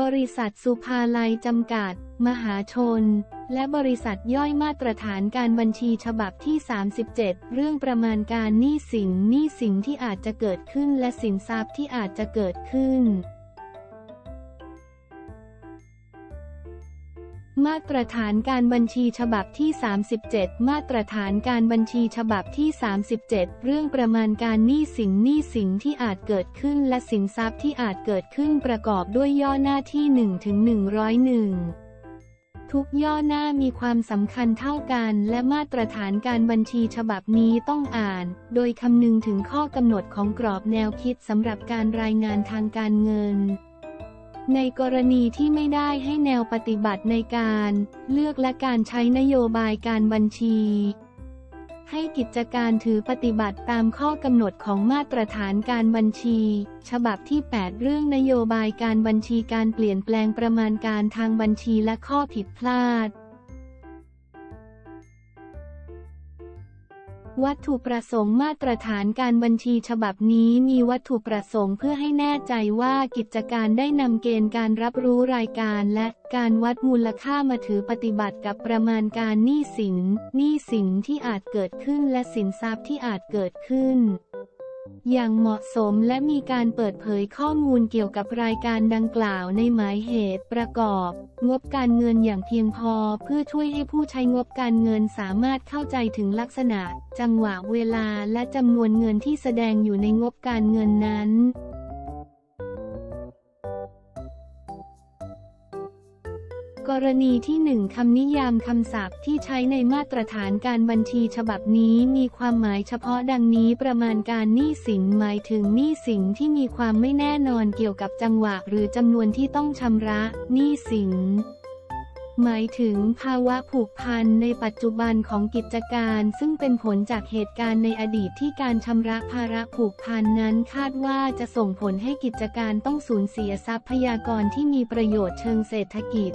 บริษัทสุภาลัยจำกัด มหาชน และบริษัทย่อยมาตรฐานการบัญชีฉบับที่ 37 เรื่องประมาณการหนี้สินหนี้สินที่อาจจะเกิดขึ้นและสินทรัพย์ที่อาจจะเกิดขึ้น มาตรฐานการบัญชีฉบับที่ 37 มาตรฐานการบัญชีฉบับที่ 37 เรื่องประมาณการหนี้สินหนี้สินที่อาจเกิดขึ้นและสินทรัพย์ที่อาจเกิดขึ้นประกอบด้วยย่อหน้าที่1ถึง101ทุกย่อหน้ามีความสำคัญเท่ากันและมาตรฐานการบัญชีฉบับนี้ต้องอ่าน โดยคำนึงถึงข้อกำหนดของกรอบแนวคิดสำหรับการรายงานทางการเงิน ในกรณีที่ไม่ได้ให้แนวปฏิบัติในการเลือกและการใช้นโยบายการบัญชี ให้กิจการถือปฏิบัติตามข้อกำหนดของมาตรฐานการบัญชี ฉบับที่ 8 เรื่องนโยบายการบัญชีการเปลี่ยนแปลงประมาณการทางบัญชีและข้อผิดพลาด วัตถุประสงค์มาตรฐานการบัญชีฉบับนี้มีวัตถุประสงค์เพื่อให้แน่ใจว่ากิจการได้นำเกณฑ์การรับรู้รายการและการวัดมูลค่ามาถือปฏิบัติกับประมาณการหนี้สินหนี้สินที่อาจเกิดขึ้นและสินทรัพย์ที่อาจเกิดขึ้น อย่างเหมาะสมและมีการเปิดเผยข้อมูลเกี่ยวกับรายการดังกล่าวในหมายเหตุประกอบ งบการเงินอย่างเพียงพอเพื่อช่วยให้ผู้ใช้งบการเงินสามารถเข้าใจถึงลักษณะ จังหวะเวลาและจำนวนเงินที่แสดงอยู่ในงบการเงินนั้น กรณีที่หนึ่งคำนิยามคำศัพท์ที่ใช้ในมาตรฐานการบัญชีฉบับนี้มีความหมายเฉพาะดังนี้ประมาณการหนี้สินหมายถึงหนี้สินที่มีความไม่แน่นอนเกี่ยวกับจังหวะหรือจำนวนที่ต้องชำระหนี้สินหมายถึงภาวะผูกพันในปัจจุบันของกิจการ ซึ่งเป็นผลจากเหตุการณ์ในอดีตที่การชำระภาระผูกพันนั้นคาดว่าจะส่งผลให้กิจการต้องสูญเสียทรัพยากรที่มีประโยชน์เชิงเศรษฐกิจ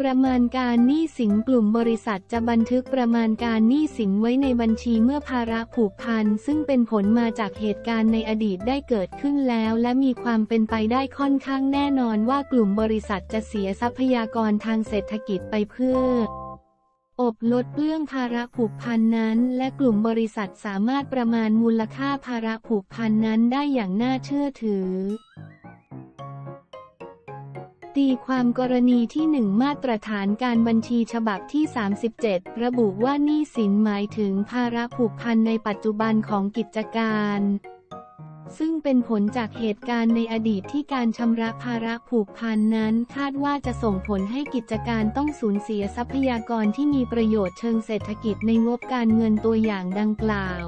ประมาณการหนี้สินกลุ่มบริษัทจะบันทึกประมาณการหนี้สินไว้ในบัญชีเมื่อภาระผูกพันซึ่งเป็นผลมาจากเหตุการณ์ในอดีตได้เกิดขึ้นแล้ว และมีความเป็นไปได้ค่อนข้างแน่นอนว่ากลุ่มบริษัทจะเสียทรัพยากรทางเศรษฐกิจไปเพื่ออบลดเรื่องภาระผูกพันนั้น และกลุ่มบริษัทสามารถประมาณมูลค่าภาระผูกพันนั้นได้อย่างน่าเชื่อถือ ตีความกรณีที่ 1 มาตรฐานการบัญชีฉบับที่ 37 ระบุว่าหนี้สินหมายถึงภาระผูกพันในปัจจุบันของกิจการ ซึ่งเป็นผลจากเหตุการณ์ในอดีตที่การชำระภาระผูกพันนั้น คาดว่าจะส่งผลให้กิจการต้องสูญเสียทรัพยากรที่มีประโยชน์เชิงเศรษฐกิจในงบการเงินตัวอย่างดังกล่าว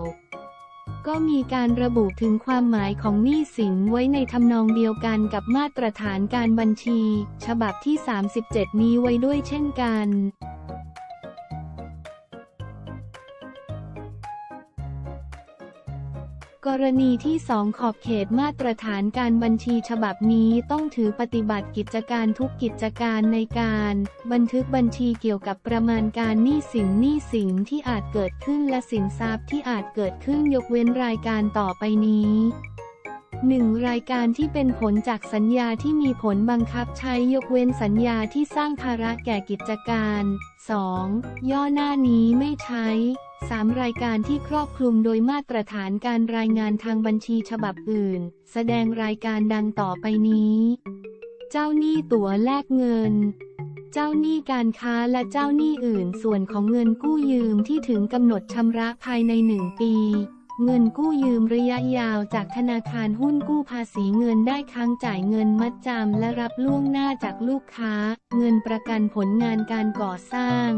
ก็มีการระบุถึงความหมายของหนี้สินไว้ในทำนองเดียวกันกับมาตรฐานการบัญชี ฉบับที่ 37 นี้ไว้ด้วยเช่นกัน กรณีที่ 2 ขอบเขตมาตรฐานการบัญชีฉบับนี้ต้องถือปฏิบัติกิจการทุกกิจการในการ บันทึกบัญชีเกี่ยวกับประมาณการหนี้สินหนี้สินที่อาจเกิดขึ้นและสินทรัพย์ที่อาจเกิดขึ้นยกเว้นรายการต่อไปนี้ 1. รายการที่เป็นผลจากสัญญาที่มีผลบังคับใช้ยกเว้นสัญญาที่สร้างภาระแก่กิจการ 2. ย่อหน้านี้ไม่ใช้ 3. รายการที่ครอบคลุมโดยมาตรฐานการรายงานทางบัญชีฉบับอื่น แสดงรายการดังต่อไปนี้ เจ้าหนี้ตั๋วแลกเงิน เจ้าหนี้การค้าและเจ้าหนี้อื่นส่วนของเงินกู้ยืมที่ถึงกำหนดชำระภายใน 1 ปี เงินกู้ยืมระยะยาวจากธนาคารหุ้นกู้ภาษีเงินได้ค้างจ่ายเงินมัดจำและรับล่วงหน้าจากลูกค้า เงินประกันผลงานการก่อสร้าง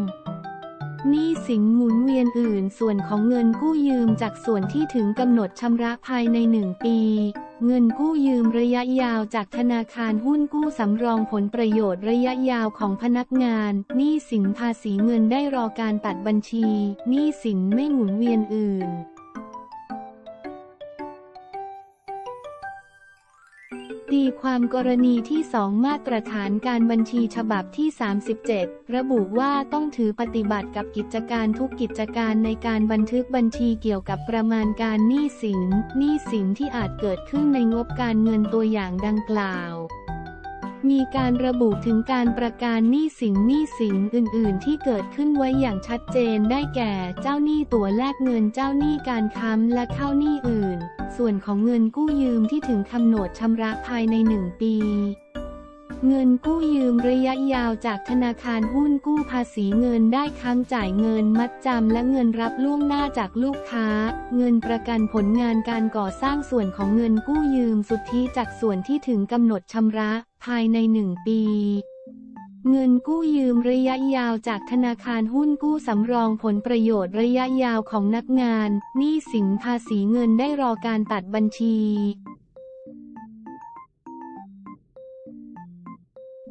หนี้สินหมุนเวียนอื่นส่วนของเงินกู้ยืมจากส่วนที่ถึงกำหนดชำระภายใน 1 ปี เงินกู้ยืมระยะยาวจากธนาคารหุ้นกู้สำรองผลประโยชน์ระยะยาวของพนักงานหนี้สินภาษีเงินได้รอการตัดบัญชีหนี้สินไม่หมุนเวียนอื่น ตีความกรณีที่สองมาตรฐานการบัญชีฉบับที่ 37 ระบุว่าต้องถือปฏิบัติกับกิจการทุกกิจการในการบันทึกบัญชีเกี่ยวกับประมาณการหนี้สินหนี้สินที่อาจเกิดขึ้นในงบการเงินตัวอย่างดังกล่าว มีการระบุถึงการประกันหนี้สินหนี้สินอื่น ๆ ที่เกิดขึ้นไว้อย่างชัดเจนได้แก่ เจ้าหนี้ตัวแลกเงินเจ้าหนี้การค้ำและเข้าหนี้อื่น ส่วนของเงินกู้ยืมที่ถึงกำหนดชำระภายในหนึ่งปี เงินกู้ยืมระยะยาวจากธนาคารหุ้นกู้ภาษีเงินได้ค้างจ่ายเงินมัดจำและเงินรับล่วงหน้าจากลูกค้า เงินประกันผลงานการก่อสร้างส่วนของเงินกู้ยืมสุทธิจากส่วนที่ถึงกำหนดชำระภายในหนึ่งปีเงินกู้ยืมระยะยาวจากธนาคารหุ้นกู้สำรองผลประโยชน์ระยะยาวของนักงานหนี้สินภาษีเงินได้รอการตัดบัญชี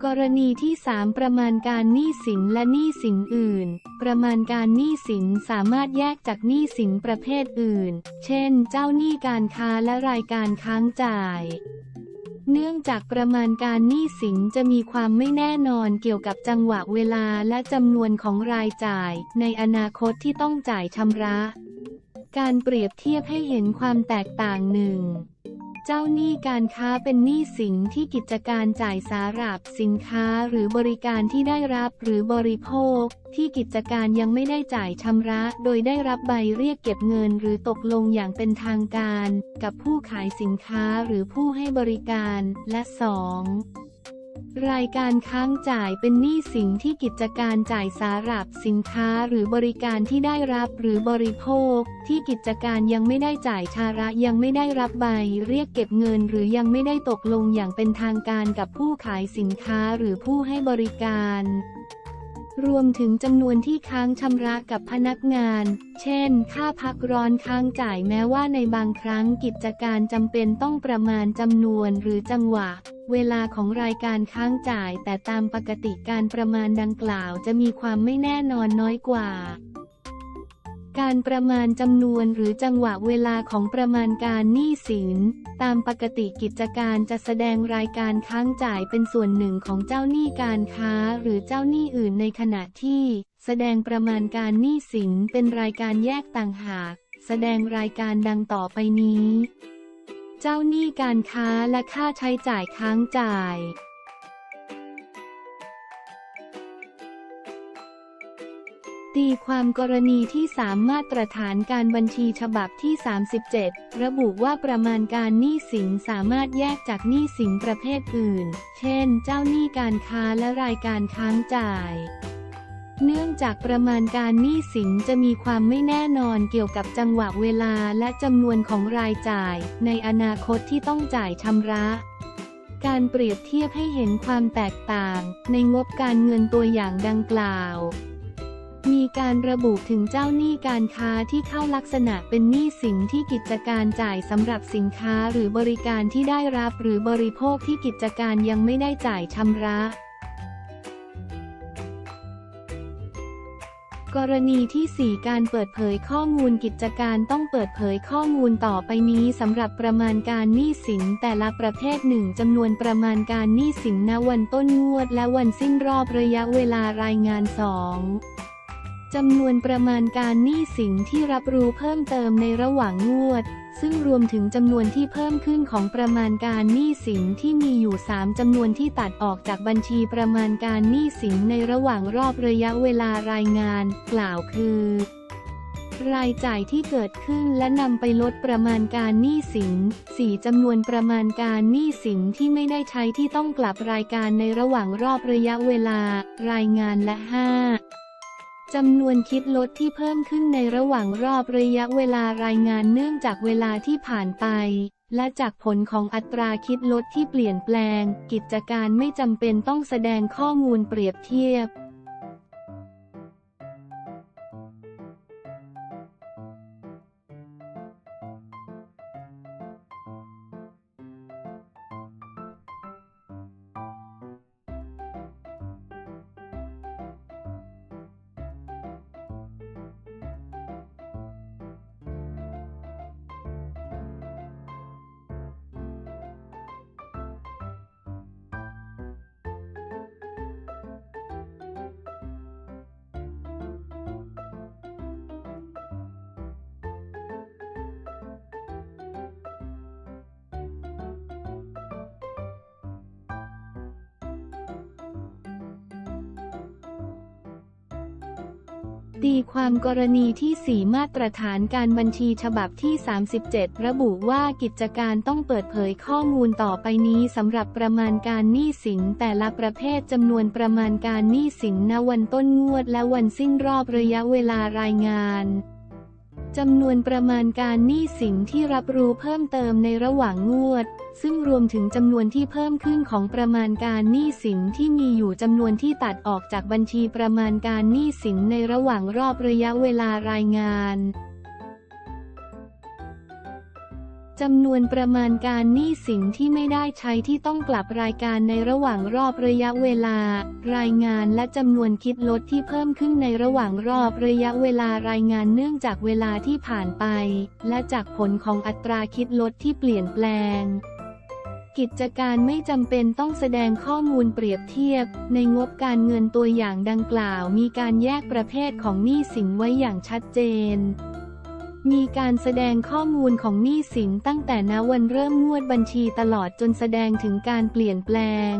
กรณีที่ 3 ประมาณการหนี้สินและหนี้สินอื่น ประมาณการหนี้สินสามารถแยกจากหนี้สินประเภทอื่น เช่น เจ้าหนี้การค้าและรายการค้างจ่าย เนื่องจากประมาณการหนี้สินจะมีความไม่แน่นอนเกี่ยวกับจังหวะเวลาและจำนวนของรายจ่าย ในอนาคตที่ต้องจ่ายชำระ การเปรียบเทียบให้เห็นความแตกต่างหนึ่ง เจ้าหนี้การค้าเป็นหนี้สินที่กิจการจ่ายสารับสินค้าหรือบริการที่ได้รับหรือบริโภค ที่กิจการยังไม่ได้จ่ายชำระ โดยได้รับใบเรียกเก็บเงินหรือตกลงอย่างเป็นทางการ กับผู้ขายสินค้าหรือผู้ให้บริการ และ 2. รายการค้างจ่ายเป็นหนี้สินที่กิจการจ่ายสารับสินค้าหรือบริการที่ได้รับหรือบริโภค ที่กิจการยังไม่ได้จ่ายชาระยังไม่ได้รับใบ เรียกเก็บเงินหรือยังไม่ได้ตกลงอย่างเป็นทางการกับผู้ขายสินค้าหรือผู้ให้บริการ รวมถึงจำนวนที่ค้างชำระกับพนักงาน เช่น ค่าพักร้อนค้างจ่ายแม้ว่าในบางครั้งกิจการจำเป็นต้องประมาณจำนวนหรือจังหวะ เวลาของรายการค้างจ่ายแต่ตามปกติการประมาณดังกล่าวจะมีความไม่แน่นอนน้อยกว่า การประมาณจำนวนหรือจังหวะเวลาของประมาณการหนี้สิน ตามปกติกิจการจะแสดงรายการค้างจ่ายเป็นส่วนหนึ่งของเจ้าหนี้การค้าหรือเจ้าหนี้อื่นในขณะที่ แสดงประมาณการหนี้สินเป็นรายการแยกต่างหาก แสดงรายการดังต่อไปนี้ เจ้าหนี้การค้าและค่าใช้จ่ายค้างจ่าย ตีความกรณีที่3มาตรฐานการบัญชีฉบับที่ 37 ระบุว่าประมาณการหนี้สินสามารถแยกจากหนี้สินประเภทอื่น เช่น เจ้าหนี้การค้าและรายการค้างจ่ายเนื่องจากประมาณการหนี้สินจะมีความไม่แน่นอนเกี่ยวกับจังหวะเวลาและจำนวนของรายจ่าย ในอนาคตที่ต้องจ่ายชำระ การเปรียบเทียบให้เห็นความแตกต่าง ในงบการเงินตัวอย่างดังกล่าว มีการระบุถึงเจ้าหนี้การค้าที่เข้าลักษณะเป็นหนี้สินที่กิจการจ่ายสำหรับสินค้าหรือบริการที่ได้รับหรือบริโภคที่กิจการยังไม่ได้จ่ายชำระ กรณีที่ 4 การเปิดเผยข้อมูลกิจการต้องเปิดเผยข้อมูลต่อไปนี้สำหรับประมาณการหนี้สินแต่ละประเภทหนึ่งจำนวนประมาณการหนี้สินณวันต้นงวด และวันสิ้นรอบระยะเวลารายงาน 2 จำนวนประมาณการหนี้สินที่รับรู้เพิ่มเติมในระหว่างงวด ซึ่งรวมถึงจำนวนที่เพิ่มขึ้นของประมาณการหนี้สินที่มีอยู่ 3จำนวนที่ตัดออกจากบัญชีประมาณการหนี้สินในระหว่างรอบระยะเวลารายงาน กล่าวคือ รายจ่ายที่เกิดขึ้นและนำไปลดประมาณการหนี้สิน 4จำนวนประมาณการหนี้สินที่ไม่ได้ใช้ที่ต้องกลับรายการในระหว่างรอบระยะเวลา รายงานและ 5 จำนวนคิดลดที่เพิ่มขึ้นในระหว่างรอบระยะเวลารายงานเนื่องจากเวลาที่ผ่านไป และจากผลของอัตราคิดลดที่เปลี่ยนแปลง กิจการไม่จำเป็นต้องแสดงข้อมูลเปรียบเทียบ ตีความกรณีที่ 4 มาตรฐานการบัญชีฉบับที่ 37 ระบุว่ากิจการต้องเปิดเผยข้อมูลต่อไปนี้สำหรับประมาณการหนี้สินแต่ละประเภทจำนวนประมาณการหนี้สินณวันต้นงวดและวันสิ้นรอบระยะเวลารายงานจำนวนประมาณการหนี้สินที่รับรู้เพิ่มเติมในระหว่างงวด ซึ่งรวมถึงจำนวนที่เพิ่มขึ้นของประมาณการหนี้สินที่มีอยู่จำนวนที่ตัดออกจากบัญชีประมาณการหนี้สินในระหว่างรอบระยะเวลารายงานจำนวนประมาณการหนี้สินที่ไม่ได้ใช้ที่ต้องกลับรายการในระหว่างรอบระยะเวลา รายงานและจำนวนคิดลดที่เพิ่มขึ้นในระหว่างรอบระยะเวลารายงานเนื่องจากเวลาที่ผ่านไป และจากผลของอัตราคิดลดที่เปลี่ยนแปลง กิจการไม่จำเป็นต้องแสดงข้อมูลเปรียบเทียบ ในงบการเงินตัวอย่างดังกล่าว มีการแยกประเภทของหนี้สินไว้อย่างชัดเจน มีการแสดงข้อมูลของหนี้สินตั้งแต่ณวันเริ่มงวดบัญชีตลอดจนแสดงถึงการเปลี่ยนแปลง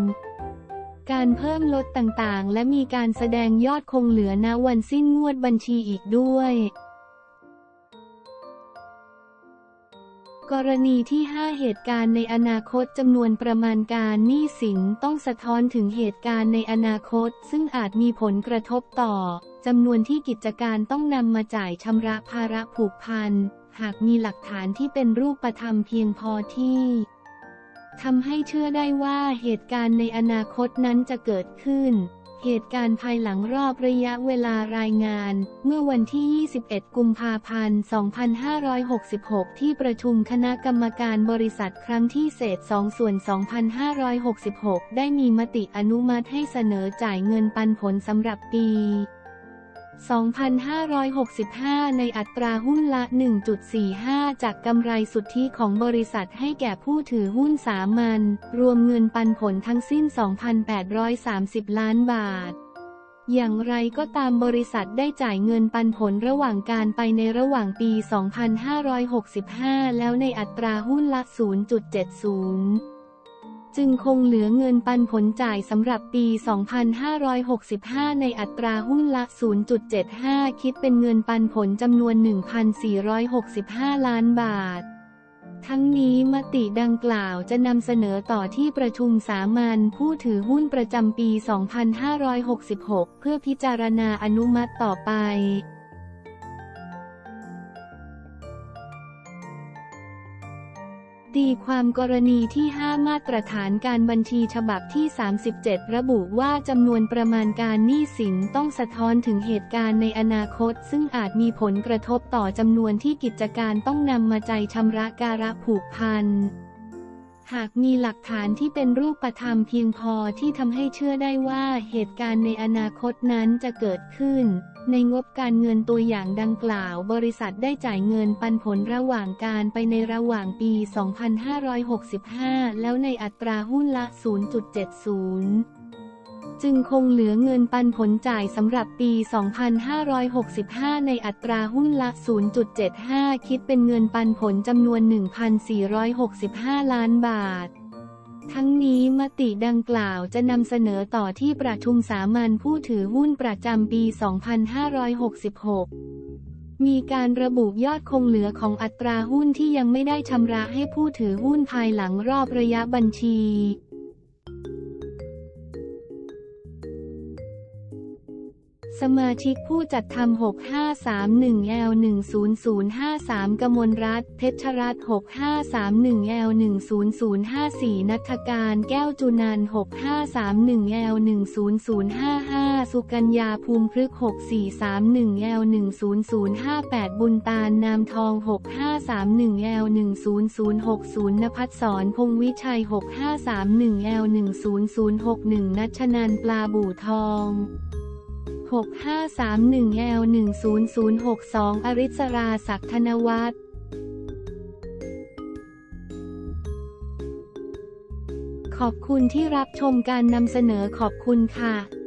การเพิ่มลดต่างๆ และมีการแสดงยอดคงเหลือณวันสิ้นงวดบัญชีอีกด้วย กรณีที่ 5 เหตุการณ์ในอนาคตจำนวนประมาณการหนี้สินต้องสะท้อนถึงเหตุการณ์ในอนาคต ซึ่งอาจมีผลกระทบต่อจำนวนที่กิจการต้องนำมาจ่ายชำระภาระผูกพัน หากมีหลักฐานที่เป็นรูปธรรมเพียงพอที่ทำให้เชื่อได้ว่าเหตุการณ์ในอนาคตนั้นจะเกิดขึ้น เหตุการณ์ภายหลังรอบระยะเวลารายงาน เมื่อวันที่ 21 กุมภาพันธ์ 2566 ที่ประชุมคณะกรรมการบริษัทครั้งที่เศษ2ส่วน 2566 ได้มีมติอนุมัติให้เสนอจ่ายเงินปันผลสำหรับปี 2565 ในอัตราหุ้นละ 1.45 จากกำไรสุทธิของบริษัทให้แก่ผู้ถือหุ้นสามัญรวมเงินปันผลทั้งสิ้น 2,830 ล้านบาท อย่างไรก็ตามบริษัทได้จ่ายเงินปันผลระหว่างการไปในระหว่างปี 2565 แล้วในอัตราหุ้นละ 0.70 จึงคงเหลือเงินปันผลจ่ายสำหรับปี 2565 ในอัตราหุ้นละ 0.75 คิดเป็นเงินปันผลจำนวน 1,465 ล้านบาท ทั้งนี้มติดังกล่าวจะนำเสนอต่อที่ประชุมสามัญผู้ถือหุ้นประจำปี 2566 เพื่อพิจารณาอนุมัติต่อไป ตีความกรณีที่ 5 มาตรฐานการบัญชีฉบับที่ 37 ระบุว่าจำนวนประมาณการหนี้สินต้องสะท้อนถึงเหตุการณ์ในอนาคต ซึ่งอาจมีผลกระทบต่อจำนวนที่กิจการต้องนำมาใจชำระการะผูกพัน หากมีหลักฐานที่เป็นรูปธรรมเพียงพอที่ทำให้เชื่อได้ว่าเหตุการณ์ในอนาคตนั้นจะเกิดขึ้น ในงบการเงินตัวอย่างดังกล่าว บริษัทได้จ่ายเงินปันผลระหว่างการไปในระหว่างปี 2565 แล้วในอัตราหุ้นละ 0.70 จึงคงเหลือเงินปันผลจ่ายสำหรับปี 2565 ในอัตราหุ้นละ 0.75 คิดเป็นเงินปันผลจำนวน 1,465 ล้านบาททั้งนี้มติดังกล่าวจะนำเสนอต่อที่ประชุมสามัญผู้ถือหุ้นประจำปี 2566 มีการระบุยอดคงเหลือของอัตราหุ้นที่ยังไม่ได้ชำระให้ผู้ถือหุ้นภายหลังรอบระยะบัญชี สมาชิกผู้จัดทำ6531 L 10053กมลรัตเพชรรัต6531 L 10054นัทการแก้วจุนันท์6531 L 10055 สุกัญญาภูมิพฤก6431 L 10058 บุญตาลนามทอง 6531 L 10060นภัสสรพงวิชัย 6531 L 10061นัชนันปลาบู่ทอง 6531 L 10062 อริศราศักดิ์ธนวัฒน์ขอบคุณที่รับชมการนำเสนอขอบคุณค่ะ